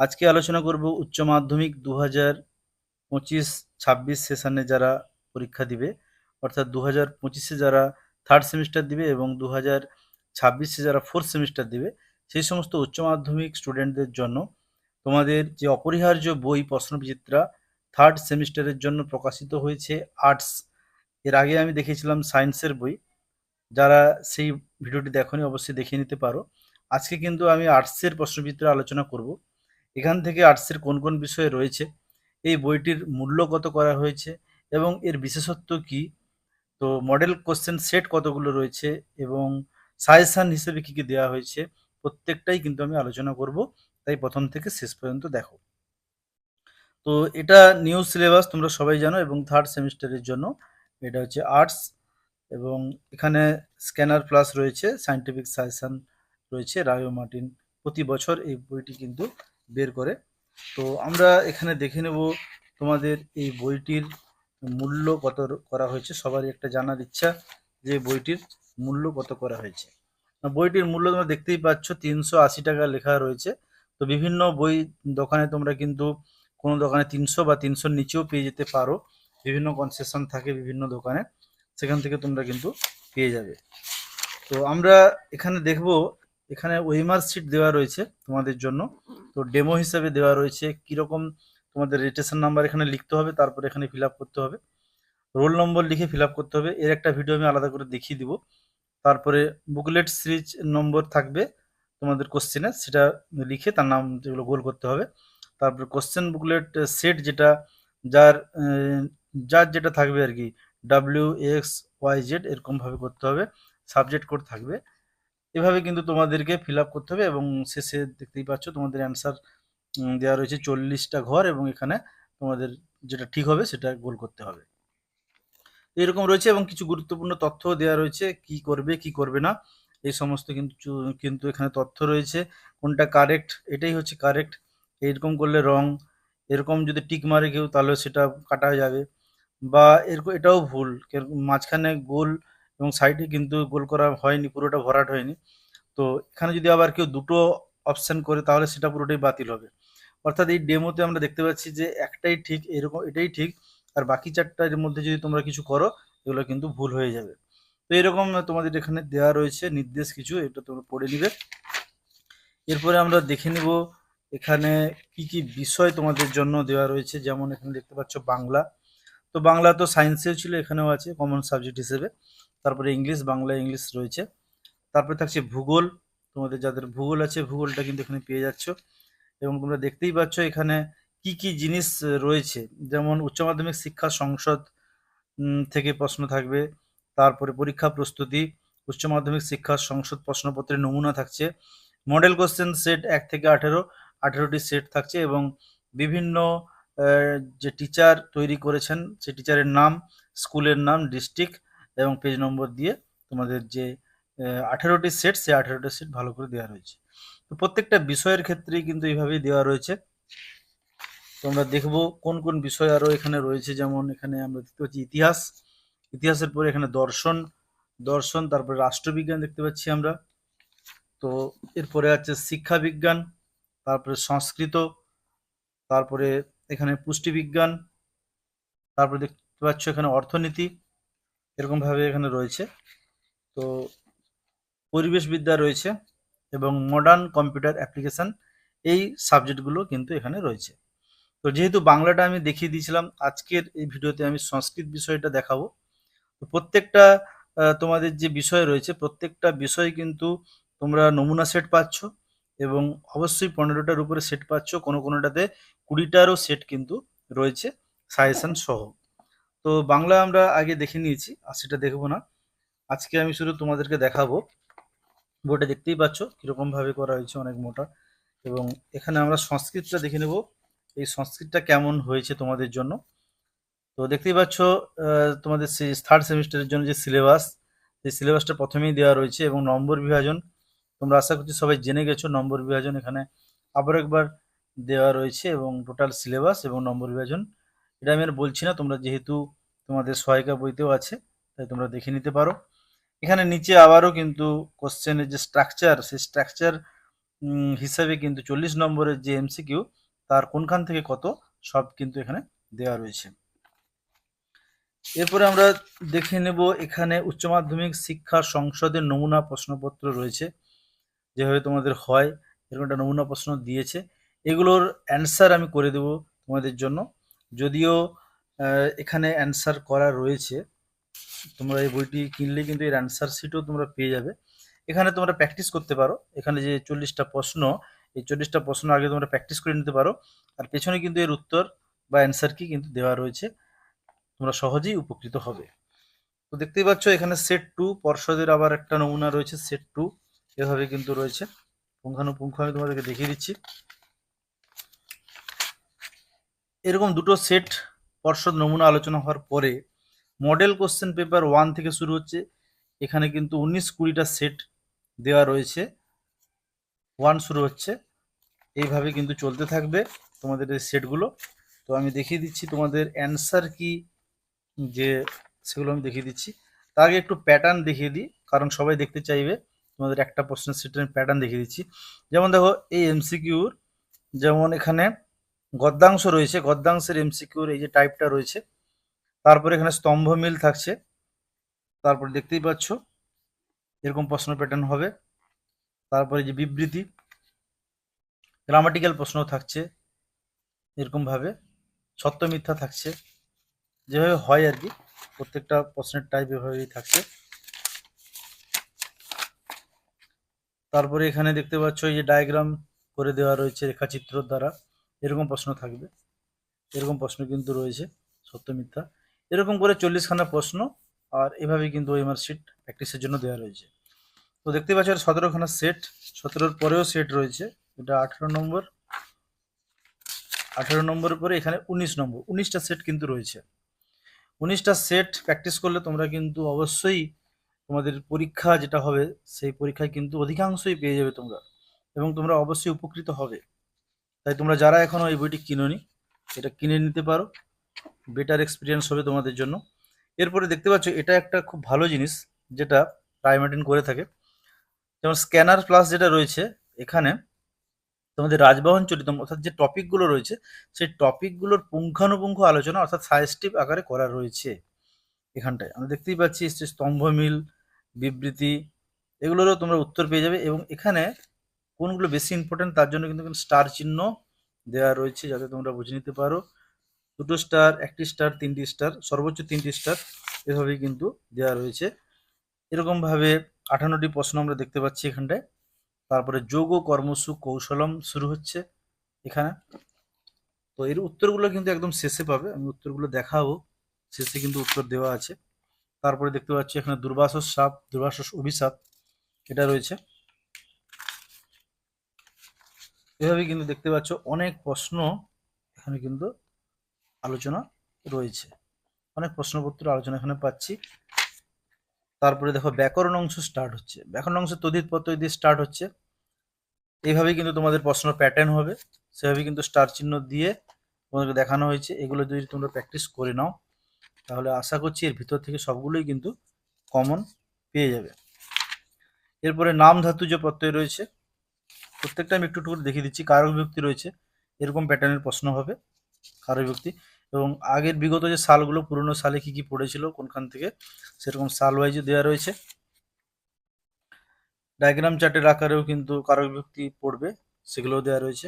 আজকে আলোচনা করব উচ্চ মাধ্যমিক দু হাজার পঁচিশ ছাব্বিশ সেশনে যারা পরীক্ষা দিবে, অর্থাৎ দু হাজার পঁচিশে যারা থার্ড সেমিস্টার দিবে এবং দু হাজার ছাব্বিশে যারা ফোর্থ সেমিস্টার দিবে, সেই সমস্ত উচ্চ মাধ্যমিক স্টুডেন্টদের জন্য তোমাদের যে অপরিহার্য বই প্রশ্নবিচিত্রা থার্ড সেমিস্টারের জন্য প্রকাশিত হয়েছে আর্টস এর আগে আমি দেখেছিলাম সায়েন্সের বই। যারা সেই ভিডিওটি দেখনি, অবশ্যই দেখে নিতে পারো। আজকে কিন্তু আমি আর্টসের প্রশ্নবিচিত্রা আলোচনা করব। এখান থেকে আর্টসের কোন কোন বিষয় রয়েছে, এই বইটির মূল্য কত করা হয়েছে এবং এর বিশেষত্ব কি? তো মডেল কোশ্চেন সেট কতগুলো রয়েছে এবং সাজেশান হিসেবে কী কী দেওয়া হয়েছে, প্রত্যেকটাই কিন্তু আমি আলোচনা করব। তাই প্রথম থেকে শেষ পর্যন্ত দেখো। তো এটা নিউ সিলেবাস তোমরা সবাই জানো এবং থার্ড সেমিস্টারের জন্য এটা হচ্ছে আর্টস এবং এখানে স্ক্যানার প্লাস রয়েছে সায়েন্টিফিক সাজেশান রয়েছে, রায়ো মার্টিন। প্রতি বছর এই বইটি কিন্তু বের করে। তো আমরা এখানে দেখে নেব তোমাদের এই বইটির মূল্য কত করা হয়েছে। সবারই একটা জানার ইচ্ছা যে বইটির মূল্য কত করা হয়েছে। বইটির মূল্য তোমরা দেখতেই পাচ্ছ, তিনশো আশি টাকা লেখা রয়েছে। তো বিভিন্ন বই দোকানে তোমরা কিন্তু কোনো দোকানে তিনশো বা তিনশোর নিচেও পেয়ে যেতে পারো। বিভিন্ন কনসেশন থাকে বিভিন্ন দোকানে। সেখান থেকে তোমরা কিন্তু পেয়ে যাবে। তো আমরা এখানে দেখব এখানে ওয়েমার সিট দেওয়া রয়েছে তোমাদের জন্য। তো ডেমো হিসাবে দেওয়া রয়েছে কীরকম তোমাদের রেজিস্ট্রেশন নাম্বার এখানে লিখতে হবে, তারপর এখানে ফিল করতে হবে। রোল নম্বর লিখে ফিল করতে হবে। এর একটা ভিডিও আমি আলাদা করে দেখিয়ে দিব। তারপরে বুকলেট সিরিজ নম্বর থাকবে তোমাদের কোশ্চেনে সেটা লিখে তার নাম যেগুলো গোল করতে হবে। তারপরে কোশ্চেন বুকলেট সেট যেটা, যার যার যেটা থাকবে আর কি ডাব্লিউ এক্স ওয়াই জেড এরকমভাবে করতে হবে। সাবজেক্ট কোড থাকবে। এভাবে কিন্তু তোমাদেরকে ফিল করতে হবে এবং শেষে দেখতেই পাচ্ছ তোমাদের অ্যান্সার দেওয়া রয়েছে চল্লিশটা ঘর এবং এখানে তোমাদের যেটা ঠিক হবে সেটা গোল করতে হবে। এরকম রয়েছে এবং কিছু গুরুত্বপূর্ণ তথ্য দেওয়া রয়েছে, কি করবে কি করবে না, এই সমস্ত কিন্তু কিন্তু এখানে তথ্য রয়েছে, কোনটা কারেক্ট এটাই হচ্ছে কারেক্ট এরকম করলে রং, এরকম যদি টিক মারে কেউ তাহলে সেটা কাটা যাবে, বা এরকম, এটাও ভুল মাঝখানে গোল এবং সাইডে কিন্তু গোল করা হয়নি, পুরোটা ভরাট হয়নি। তো এখানে যদি আবার কেউ দুটো অপশন করে, তাহলে সেটা পুরোটাই বাতিল হবে। অর্থাৎ এই ডেমোতে আমরা দেখতে পাচ্ছি যে একটাই ঠিক, এরকম এটাই ঠিক, আর বাকি চারটার মধ্যে যদি তোমরা কিছু করো, এগুলো কিন্তু ভুল হয়ে যাবে। তো এরকম তোমাদের এখানে দেওয়া রয়েছে নির্দেশ কিছু, এটা তোমরা পড়ে নিবে। এরপরে আমরা দেখে নিব এখানে কি কি বিষয় তোমাদের জন্য দেওয়া রয়েছে। যেমন এখানে দেখতে পাচ্ছ বাংলা। তো বাংলা তো সায়েন্সেও ছিল, এখানেও আছে কমন সাবজেক্ট হিসেবে। তারপরে ইংলিশ, বাংলা, ইংলিশ রয়েছে। তারপরে থাকছে ভূগোল। তোমাদের যাদের ভূগোল আছে, ভূগোলটা কিন্তু এখানে পেয়ে যাচ্ছ। এবং তোমরা দেখতেই পাচ্ছ এখানে কি কি জিনিস রয়েছে। যেমন উচ্চ মাধ্যমিক শিক্ষা সংসদ থেকে প্রশ্ন থাকবে। তারপরে পরীক্ষা প্রস্তুতি, উচ্চ মাধ্যমিক শিক্ষা সংসদ প্রশ্নপত্রের নমুনা থাকছে। মডেল কোশ্চেন সেট এক থেকে আঠেরো, আঠেরোটি সেট থাকছে এবং বিভিন্ন যে টিচার তৈরি করেছেন সেই টিচারের নাম, স্কুলের নাম, ডিস্ট্রিক্ট এবং পেজ নম্বর দিয়ে তোমাদের যে আঠেরোটি সেট সে আঠেরোটি সেট ভালো করে দেওয়া রয়েছে। তো প্রত্যেকটা বিষয়ের ক্ষেত্রেই কিন্তু এইভাবেই দেওয়া রয়েছে। তো আমরা দেখব কোন কোন বিষয় আরও এখানে রয়েছে। যেমন এখানে আমরা দেখতে পাচ্ছি ইতিহাস। ইতিহাসের পরে এখানে দর্শন। দর্শন, তারপরে রাষ্ট্রবিজ্ঞান দেখতে পাচ্ছি আমরা। তো এরপরে আছে শিক্ষা বিজ্ঞান তারপরে সংস্কৃত, তারপরে এখানে পুষ্টিবিজ্ঞান, তারপরে দেখতে পাচ্ছ এখানে অর্থনীতি। এরকম ভাবে এখানে রয়েছে। তো পরিবেশবিদ্যা রয়েছে এবং মডার্ন কম্পিউটার অ্যাপ্লিকেশন এই সাবজেক্টগুলো কিন্তু এখানে রয়েছে। তো যেহেতু বাংলাটা আমি দেখিয়ে দিয়েছিলাম, আজকের এই ভিডিওতে আমি সংস্কৃত বিষয়টা দেখাবো। তো প্রত্যেকটা তোমাদের যে বিষয় রয়েছে, প্রত্যেকটা বিষয় কিন্তু তোমরা নমুনা সেট পাচ্ছ এবং অবশ্যই পনেরোটার উপরে সেট পাচ্ছ। কোনো কোনোটাতে কুড়িটারও সেট কিন্তু রয়েছে সাজেশন সহ। তো বাংলা আমরা আগে দেখে নিয়েছি, আর সেটা দেখব না। আজকে আমি শুধু তোমাদেরকে দেখাবো। বইটা দেখতেই পাচ্ছ কীরকম ভাবে করা হয়েছে অনেক মোটা। এবং এখানে আমরা সংস্কৃতটা দেখে নেব, এই সংস্কৃতটা কেমন হয়েছে তোমাদের জন্য। তো দেখতেই পাচ্ছ তোমাদের থার্ড সেমিস্টারের জন্য যে সিলেবাস সেই সিলেবাসটা প্রথমেই দেওয়া রয়েছে এবং নম্বর বিভাজন, তোমরা আশা করছি সবাই জেনে গেছো, নম্বর বিভাজন এখানে আবার একবার দেওয়া রয়েছে এবং টোটাল সিলেবাস এবং নম্বর বিভাজন। এটা আমি আর বলছি না, তোমরা যেহেতু তোমাদের সহায়িকা বইতেও আছে, তাই তোমরা দেখে নিতে পারো। এখানে নিচে আবারও কিন্তু কোশ্চেনের যে স্ট্রাকচার সেই স্ট্রাকচার হিসাবে কিন্তু চল্লিশ নম্বরের যে এমসিকিউ তার কোনখান থেকে কত, সব কিন্তু এখানে দেওয়া রয়েছে। এরপরে আমরা দেখে নেব এখানে উচ্চ মাধ্যমিক শিক্ষা সংসদের নমুনা প্রশ্নপত্র রয়েছে, যেভাবে তোমাদের হয়, এরকম একটা নমুনা প্রশ্ন দিয়েছে। এগুলোর অ্যান্সার আমি করে দেব তোমাদের জন্য। যদিও এখানে অ্যান্সার করা রয়েছে। তোমরা এই বইটি কিনলে কিন্তু এর অ্যান্সার শিটও তোমরা পেয়ে যাবে। এখানে তোমরা প্র্যাকটিস করতে পারো। এখানে যে চল্লিশটা প্রশ্ন, এই চল্লিশটা প্রশ্ন আগে তোমরা প্র্যাকটিস করে নিতে পারো। আর পেছনে কিন্তু এর উত্তর বা অ্যান্সার কি কিন্তু দেওয়া রয়েছে। তোমরা সহজেই উপকৃত হবে। তো দেখতেই পাচ্ছ, এখানে সেট টু পর্ষদের আবার একটা নমুনা রয়েছে সেট টু এভাবে কিন্তু রয়েছে। পুঙ্খানুপুঙ্খ আমি তোমাদেরকে দেখিয়ে দিচ্ছি। এরকম দুটো সেট পর্ষদ নমুনা আলোচনা হওয়ার পরে মডেল কোশ্চেন পেপার ওয়ান থেকে শুরু হচ্ছে। এখানে কিন্তু উনিশ কুড়িটা সেট দেওয়া রয়েছে। ওয়ান শুরু হচ্ছে। এইভাবে কিন্তু চলতে থাকবে তোমাদের এই সেটগুলো তো আমি দেখিয়ে দিচ্ছি তোমাদের অ্যান্সার কি, যে সেগুলো আমি দেখিয়ে দিচ্ছি। তার আগে একটু প্যাটার্ন দেখিয়ে দিই, কারণ সবাই দেখতে চাইবে। তোমাদের একটা প্রশ্নের সেটের প্যাটার্ন দেখিয়ে দিচ্ছি। যেমন দেখো, এই এমসিকিউর যেমন এখানে গদ্যাংশ রয়েছে, গদ্যাংশের এমসিকিউর এই যে টাইপটা রয়েছে। তারপরে এখানে স্তম্ভ মিল থাকছে। তারপরে দেখতেই পাচ্ছ, এরকম প্রশ্ন প্যাটার্ন হবে। তারপরে যে বিবৃতি গ্রামাটিক্যাল প্রশ্ন থাকছে এরকম ভাবে সত্য মিথ্যা থাকছে। যেভাবে হয় আর কি, প্রত্যেকটা প্রশ্নের টাইপ এভাবেই থাকছে। তারপরে এখানে দেখতে পাচ্ছ, এই যে ডায়াগ্রাম করে দেওয়া রয়েছে রেখাচিত্র দ্বারা। এরকম প্রশ্ন থাকবে। এরকম প্রশ্ন কিন্তু রয়েছে, সত্য মিথ্যা। এরকম করে চল্লিশখানা প্রশ্ন আর এভাবে কিন্তু ওএমআর শিট প্র্যাকটিসের জন্য দেওয়া রয়েছে। তো দেখতে পাচ্ছ এটা সতেরোখানা সেট সতেরোর পরেও সেট রয়েছে। এটা আঠেরো নম্বর, আঠেরো নম্বরের পরে এখানে উনিশ নম্বর, উনিশটা সেট কিন্তু রয়েছে। উনিশটা সেট প্র্যাকটিস করলে তোমরা কিন্তু অবশ্যই তোমাদের পরীক্ষা যেটা হবে, সেই পরীক্ষায় কিন্তু অধিকাংশই পেয়ে যাবে তোমরা। এবং তোমরা অবশ্যই উপকৃত হবে। তাই তোমরা যারা এখনও এই বইটি কিনোনি, এটা কিনে নিতে পারো। বেটার এক্সপিরিয়েন্স হবে তোমাদের জন্য। এরপরে দেখতে পাচ্ছ, এটা একটা খুব ভালো জিনিস যেটা প্রাইমার্টিন করে থাকে। যেমন স্ক্যানার প্লাস যেটা রয়েছে, এখানে তোমাদের রাজবাহন চরিতম, অর্থাৎ যে টপিকগুলো রয়েছে, সেই টপিকগুলোর পুঙ্খানুপুঙ্খ আলোচনা, অর্থাৎ সাজেস্টিভ আকারে করা রয়েছে এখানটায়। আমরা দেখতেই পাচ্ছি স্তম্ভ মিল, বিবৃতি, এগুলোরও তোমরা উত্তর পেয়ে যাবে। এবং এখানে কোনগুলো বেশি ইম্পর্টেন্ট তার জন্য কিন্তু স্টার চিহ্ন দেওয়া রয়েছে যাতে তোমরা বুঝে নিতে পারো। দুটো স্টার একটি স্টার তিনটি স্টার সর্বোচ্চ তিনটি স্টার এভাবেই কিন্তু দেওয়া রয়েছে। এরকমভাবে আঠান্নটি প্রশ্ন আমরা দেখতে পাচ্ছি এখানটায়। তারপরে যোগ কর্মসু কৌশলম শুরু হচ্ছে এখানে। তো এর উত্তরগুলো কিন্তু একদম শেষে পাবে। আমি উত্তরগুলো দেখাবো। শেষে কিন্তু উত্তর দেওয়া আছে। তারপরে দেখতে পাচ্ছি এখানে দুর্বাসস সাপ, দুর্বাসস অভিশাপ এটা রয়েছে। এভাবে কিন্তু দেখতে পাচ্ছ অনেক প্রশ্ন এখানে কিন্তু আলোচনা রয়েছে। অনেক প্রশ্নপত্র আলোচনা এখানে পাচ্ছি। তারপরে দেখো, ব্যাকরণ অংশ স্টার্ট হচ্ছে। ব্যাকরণ অংশ তদিত পত্র দিয়ে স্টার্ট হচ্ছে। এইভাবেই কিন্তু তোমাদের প্রশ্ন প্যাটার্ন হবে। সেভাবে কিন্তু স্টার চিহ্ন দিয়ে তোমাদেরকে দেখানো হয়েছে। এগুলো যদি তোমরা প্র্যাকটিস করে নাও, তাহলে আশা করছি এর ভিতর থেকে সবগুলোই কিন্তু কমন পেয়ে যাবে। এরপরে নাম ধাতু যে প্রত্যয় রয়েছে প্রত্যেকটা আমি একটু একটু করে দেখিয়ে দিচ্ছি কারক বিভক্তি রয়েছে। এরকম প্যাটার্নের প্রশ্ন হবে কারক বিভক্তি এবং আগের বিগত যে সালগুলো, পুরনো সালে কি কি পড়েছিল, কোনখান থেকে, সেরকম সাল ওয়াইজে দেওয়া রয়েছে। ডায়াগ্রাম চার্টের আকারেও কিন্তু কারক বিভক্তি পড়বে, সেগুলোও দেওয়া রয়েছে।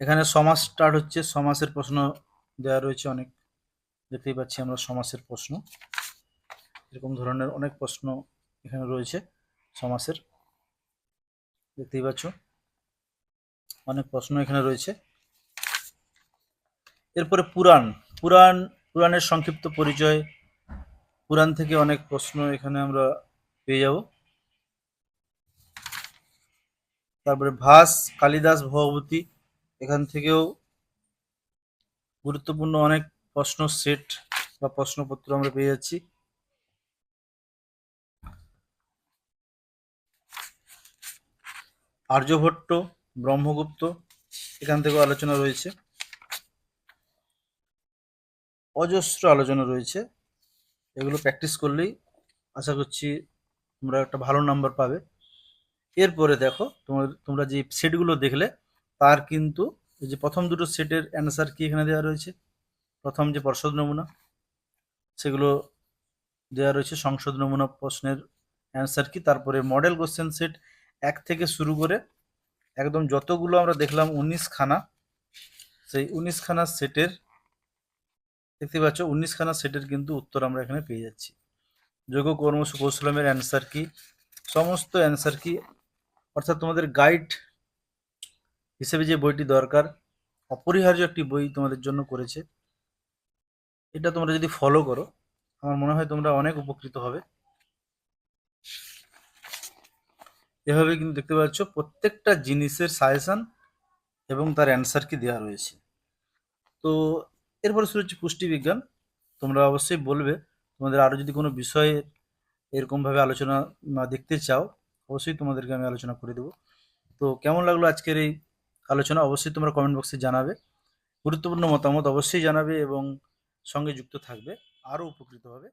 এখানে সমাস স্টার্ট হচ্ছে, সমাসের প্রশ্ন দেওয়া রয়েছে অনেক। দেখতেই পাচ্ছি আমরা সমাসের প্রশ্ন। এরকম ধরনের অনেক প্রশ্ন এখানে রয়েছে। সমাসের দেখতেই পাচ্ছ। অনেক প্রশ্ন এখানে রয়েছে। এরপরে পুরাণ। পুরাণ, পুরাণের সংক্ষিপ্ত পরিচয়। পুরাণ থেকে অনেক প্রশ্ন এখানে আমরা পেয়ে যাব। তারপরে ভাস, কালিদাস, ভগবতী এখান থেকেও গুরুত্বপূর্ণ অনেক প্রশ্ন সেট বা প্রশ্নপত্র আমরা পেয়ে যাচ্ছি। আর্যভট্ট, ব্রহ্মগুপ্ত, এখান থেকেও আলোচনা রয়েছে। অজস্র আলোচনা রয়েছে। এগুলো প্র্যাকটিস করলেই আশা করছি তোমরা একটা ভালো নাম্বার পাবে। এরপরে দেখো, তোমার, তোমরা যে সেটগুলো দেখলে, তার কিন্তু এই যে প্রথম দুটো সেটের অ্যান্সার কি এখানে দেওয়া রয়েছে? প্রথম যে পর্ষদ নমুনা, সেগুলো দেওয়া রয়েছে। সংসদ নমুনা প্রশ্নের অ্যান্সার কি? তারপরে মডেল কোশ্চেন সেট এক থেকে শুরু করে একদম যতগুলো আমরা দেখলাম উনিশ খানা সেই উনিশ খানা সেটের, দেখতে পাচ্ছ উনিশ সেটের কিন্তু উত্তর আমরা এখানে পেয়ে যাচ্ছি। যোগ কর্ম কৌশলমের অ্যান্সার কি? সমস্ত অ্যান্সার কি? অর্থাৎ তোমাদের গাইড হিসেবে যে বইটি দরকার, অপরিহার্য একটি বই তোমাদের জন্য করেছে, এটা তোমরা যদি ফলো করো, আমার মনে হয় তোমরা অনেক উপকৃত হবে। এভাবে কিন্তু দেখতে পাচ্ছ প্রত্যেকটা জিনিসের সাজেশন এবং তার অ্যান্সার কি দেওয়া রয়েছে। তো এরপরে শুরু হচ্ছে পুষ্টি বিজ্ঞান। তোমরা অবশ্যই বলবে, তোমাদের আরও যদি কোনো বিষয়ে এরকমভাবে আলোচনা দেখতে চাও, অবশ্যই তোমাদেরকে আমি আলোচনা করে দেবো। তো কেমন লাগল আজকের এই আলোচনা? অবশ্যই তোমরা কমেন্ট বক্সে জানাবে। গুরুত্বপূর্ণ মতামত অবশ্যই জানাবে এবং সঙ্গে যুক্ত থাকবে। আরও উপকৃত হবে।